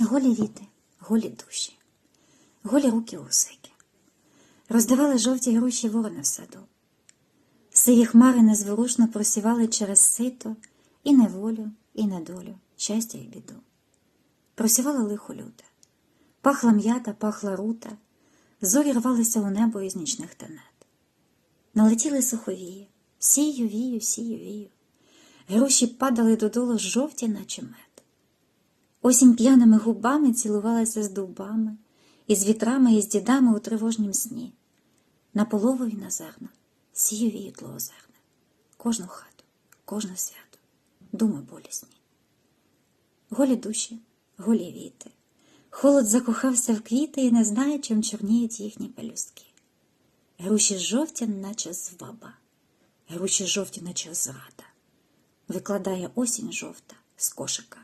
Голі віти, голі душі, голі руки усики. Роздавали жовті груші ворони в саду. Сиї хмари незворушно просівали через сито і неволю, і недолю, щастя і біду. Просівала лихо люте. Пахла м'ята, пахла рута, зорі рвалися у небо із нічних тенет. Налетіли суховії, сію, вію, сію, вію. Груші падали додолу жовті, наче мед. Осінь п'яними губами цілувалася з дубами, і з вітрами, і з дідами у тривожнім сні. На полову і на зерна, сію віютло озерне, кожну хату, кожне свято, думи болісні. Голі душі, голі віти. Холод закохався в квіти і не знає, чим чорніють їхні пелюстки. Груші жовті, наче зваба, груші жовті, наче зрада. Викладає осінь жовта з кошика.